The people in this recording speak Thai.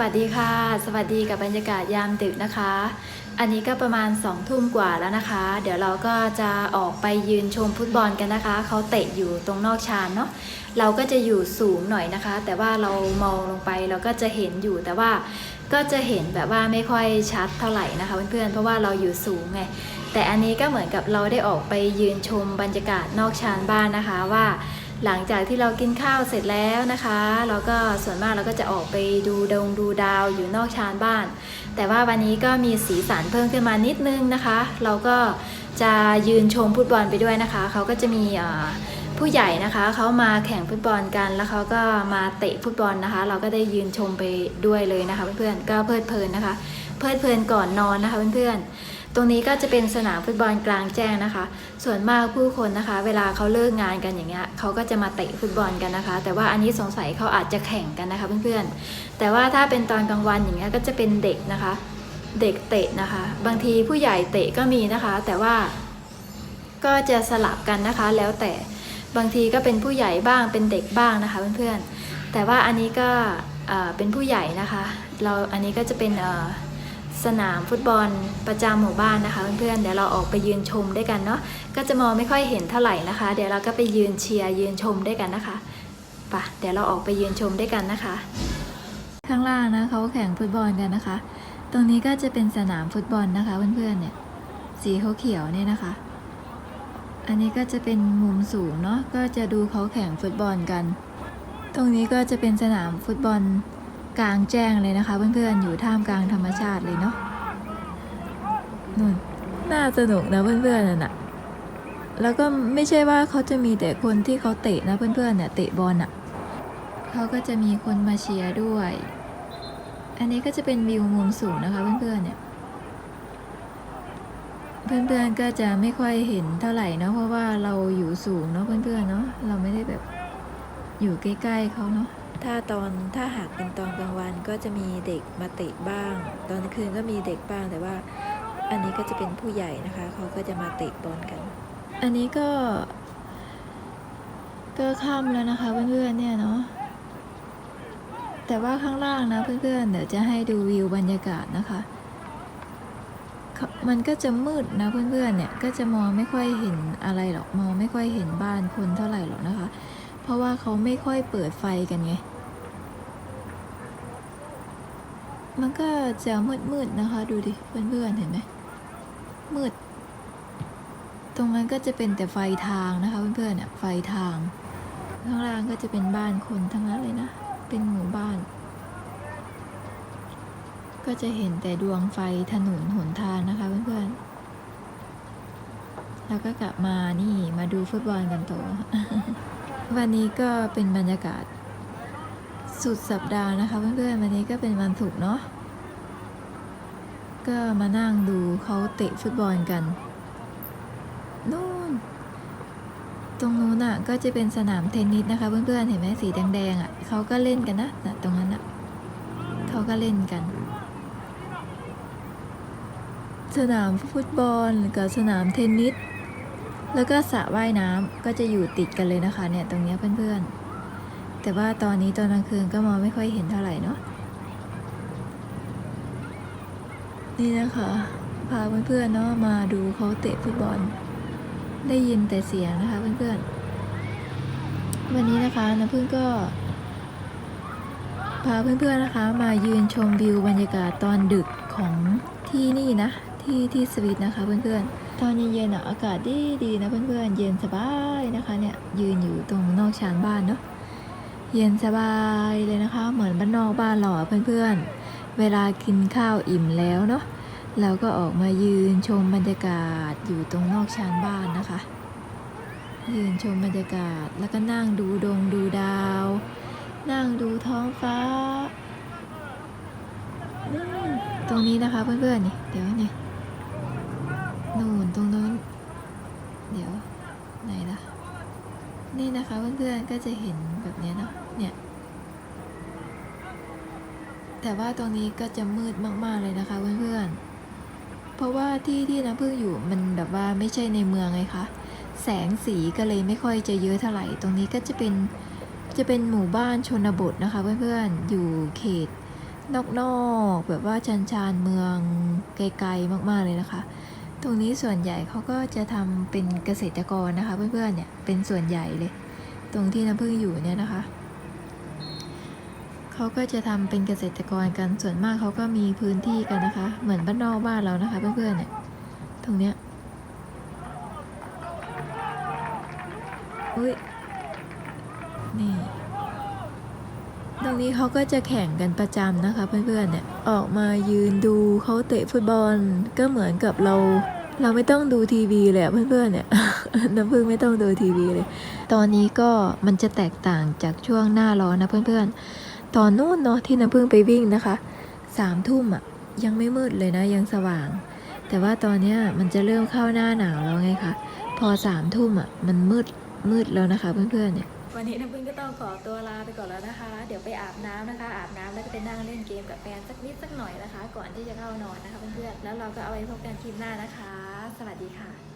วัสดีค่ะ สวัสดีกับบรรยากาศยามดึกนะคะ อันนี้ก็ประมาณ2องทุ่มกว่าแล้วนะคะ เดี๋ยวเราก็จะออกไปยืนชมฟุตบอลกันนะคะ เขาเตะอยู่ตรงนอกชานเนาะเราก็จะอยู่สูงหน่อยนะคะ แต่ว่าเรามองลงไปเราก็จะเห็นอยู่แต่ว่าก็จะเห็นแบบว่าไม่ค่อยชัดเท่าไหร่นะคะเพื่อนๆเพราะว่าเราอยู่สูงไงแต่อันนี้ก็เหมือนกับเราได้ออกไปยืนชมบรรยากาศนอกชานบ้านนะคะว่า หลังจากที่เรากินข้าวเสร็จแล้วนะคะ เราก็ส่วนมากเราก็จะออกไปดูดงดูดาวอยู่นอกชานบ้าน แต่ว่าวันนี้ก็มีสีสันเพิ่มขึ้นมานิดนึงนะคะ เราก็จะยืนชมฟุตบอลไปด้วยนะคะ เขาก็จะมีผู้ใหญ่นะคะเขามาแข่งฟุตบอลกันแล้วเขาก็มาเตะฟุตบอลนะคะ เราก็ได้ยืนชมไปด้วยเลยนะคะ เพื่อนๆก็เพลิดเพลินนะคะ เพลิดเพลินก่อนนอนนะคะเพื่อนๆ ตรงนี้ก็จะเป็นสนามฟุตบอลกลางแจ้งนะคะ ส่วนมากผู้คนนะคะ เวลาเขาเลิกงานกันอย่างเงี้ยเขาก็จะมาเตะฟุตบอลกันนะคะ แต่ว่าอันนี้สงสัยเขาอาจจะแข่งกันนะคะเพื่อนๆ แต่ว่าถ้าเป็นตอนกลางวันอย่างเงี้ยก็จะเป็นเด็กนะคะ เด็กเตะนะคะ บางทีผู้ใหญ่เตะก็มีนะคะ แต่ว่าก็จะสลับกันนะคะแล้วแต่บางทีก็เป็นผู้ใหญ่บ้างเป็นเด็กบ้างนะคะเพื่อนๆ แต่ว่าอันนี้ก็เป็นผู้ใหญ่นะคะ เราอันนี้ก็จะเป็นเอ่อ สนามฟุตบอลประจำหมู่บ้านนะคะเพื่อนๆเดี๋ยวเราออกไปยืนชมด้วยกันเนาะก็จะมองไม่ค่อยเห็นเท่าไหร่นะคะ เดี๋ยวเราก็ไปยืนเชียร์ยืนชมด้วยกันนะคะไปะเดี๋ยวเราออกไปยืนชมด้วยกันนะคะ ข้างล่างนะเขาแข่งฟุตบอลกันนะคะ ตรงนี้ก็จะเป็นสนามฟุตบอลนะคะเพื่อนๆเนี่ยสีเขาเขียวเนี่ยนะคะ อันนี้ก็จะเป็นมุมสูงเนาะก็จะดูเขาแข่งฟุตบอลกัน ตรงนี้ก็จะเป็นสนามฟุตบอล กลางแจ้งเลยนะคะ เพื่อนๆอยู่ท่ามกลางธรรมชาติเลยเนาะนู่นน่าสนุกนะเพื่อนๆน่ะนะแล้วก็ไม่ใช่ว่าเขาจะมีแต่คนที่เขาเตะนะเพื่อนๆเนี่ยเตะบอลอะเขาก็จะมีคนมาเชียร์ด้วย อันนี้ก็จะเป็นวิวมุมสูงนะคะ เพื่อนๆเนี่ยเพื่อนๆก็จะไม่ค่อยเห็นเท่าไหร่เนาะเพราะว่าเราอยู่สูงเนาะเพื่อนๆเนาะเราไม่ได้แบบอยู่ใกล้ๆเขาเนาะ ถ้าตอนถ้าหากเป็นตอนกลางวันก็จะมีเด็กมาเตะบ้าง ตอนคืนก็มีเด็กบ้างแต่ว่าอันนี้ก็จะเป็นผู้ใหญ่นะคะเขาก็จะมาเตะบอลกัน อันนี้ก็ ก็ค่ำแล้วนะคะเพื่อนๆเนี่ยเนาะแต่ว่าข้างล่างนะเพื่อนๆเดี๋ยวจะให้ดูวิวบรรยากาศนะคะ มันก็จะมืดนะเพื่อนๆเนี่ยก็จะมองไม่ค่อยเห็นอะไรหรอกมองไม่ค่อยเห็นบ้านคนเท่าไหร่หรอกนะคะ เพราะว่าเขาไม่ค่อยเปิดไฟกันไง มันก็จะมืดๆนะคะ ดูดิเพื่อนๆเห็นไหมมืด ตรงนั้นก็จะเป็นแต่ไฟทางนะคะเพื่อนๆเนี่ยไฟทาง ข้างล่างก็จะเป็นบ้านคนทั้งนั้นเลยนะ เป็นหมู่บ้าน ก็จะเห็นแต่ดวงไฟถนนหนทางนะคะเพื่อนๆ แล้วก็กลับมานี่มาดูฟุตบอลกันต่อวันนี้ก็เป็นบรรยากาศ สุดสัปดาห์นะคะเพื่อนๆวันนี้ก็เป็นวันศุกร์เนาะก็มานั่งดูเขาเตะฟุตบอลกันนู่น ตรงนู้นอะ ก็จะเป็นสนามเทนนิสนะคะเพื่อนๆเห็นไหมสีแดงๆอะเขาก็เล่นกันนะนะตรงนั้นอะเขาก็เล่นกัน สนามฟุตบอลกับสนามเทนนิสแล้วก็สระว่ายน้ำก็จะอยู่ติดกันเลยนะคะเนี่ยตรงนี้เพื่อนๆ แต่ว่าตอนนี้ตอนกลางคืนก็มองไม่ค่อยเห็นเท่าไหร่เนาะนี่นะคะพาเพื่อนๆเนาะมาดูเขาเตะฟุตบอล ได้ยินแต่เสียงนะคะเพื่อนๆ วันนี้นะคะน้ำพึ่งก็ พาเพื่อนๆนะคะ มายืนชมวิวบรรยากาศตอนดึกของที่นี่นะ ที่ที่สวิตนะคะเพื่อนๆ ตอนเย็นๆอะอากาศดีดีนะเพื่อนๆ เย็นสบายนะคะเนี่ยยืนอยู่ตรงนอกชานบ้านเนาะ เย็นสบายเลยนะคะ เหมือนบ้านนอกบ้านเราอเพื่อนๆ เวลากินข้าวอิ่มแล้วเนาะเราก็ออกมายืนชมบรรยากาศอยู่ตรงนอกชานบ้านนะคะ ยืนชมบรรยากาศแล้วก็นั่งดูดงดูดาว นั่งดูท้องฟ้า ตรงนี้นะคะเพื่อนๆนี่เดี๋ยวนี่นู่นตรงนู้นเดี๋ยวไหนล่ะ นี่นะคะเพื่อนๆก็จะเห็นแบบนี้เนาะเนี่ย แต่ว่าตรงนี้ก็จะมืดมากๆเลยนะคะเพื่อนๆเพราะว่าที่ที่น้ำพึ่งอยู่มันแบบว่าไม่ใช่ในเมืองไงคะแสงสีก็เลยไม่ค่อยจะเยอะเท่าไหร่ ตรงนี้ก็จะเป็นจะเป็นหมู่บ้านชนบทนะคะเพื่อนๆอยู่เขตนอกๆแบบว่าชานชานๆเมืองไกลๆมากๆเลยนะคะ ตรงนี้ส่วนใหญ่เขาก็จะทำเป็นเกษตรกรนะคะเพื่อนๆเนี่ยเป็นส่วนใหญ่เลย ตรงที่น้ำพึ่งอยู่เนี่ยนะคะเขาก็จะทำเป็นเกษตรกรกันส่วนมากเขาก็มีพื้นที่กันนะคะ เหมือนบ้านนอกบ้านเรานะคะเพื่อนๆเนี่ยตรงเนี้ยอุ้ยนี่ ตรงนี้เขาก็จะแข่งกันประจำนะคะ เพื่อนๆเนี่ยออกมายืนดูเขาเตะฟุตบอลก็เหมือนกับเรา เราไม่ต้องดูทีวีเลยเพื่อนๆเนี่ยน้ำพึ่งไม่ต้องดูทีวีเลย ตอนนี้ก็มันจะแตกต่างจากช่วงหน้าร้อนนะเพื่อนๆ ตอนนู้นเนาะที่น้ำพึ่งไปวิ่งนะคะสามทุ่มอะยังไม่มืดเลยนะยังสว่าง แต่ว่าตอนเนี้ยมันจะเริ่มเข้าหน้าหนาวแล้วไงคะพอสามทุ่มอะมันมืดมืดแล้วนะคะ เพื่อนๆเนี่ย วันนี้น้ำพึ่งก็ต้องขอตัวลาไปก่อนแล้วนะคะ เดี๋ยวไปอาบน้ำนะคะ อาบน้ำแล้วก็ไปนั่งเล่นเกมกับแฟนสักนิดสักหน่อยนะคะ ก่อนที่จะเข้านอนนะคะเพื่อนๆแล้วเราก็เอาไว้พบกันคลิปหน้านะคะ สวัสดีค่ะ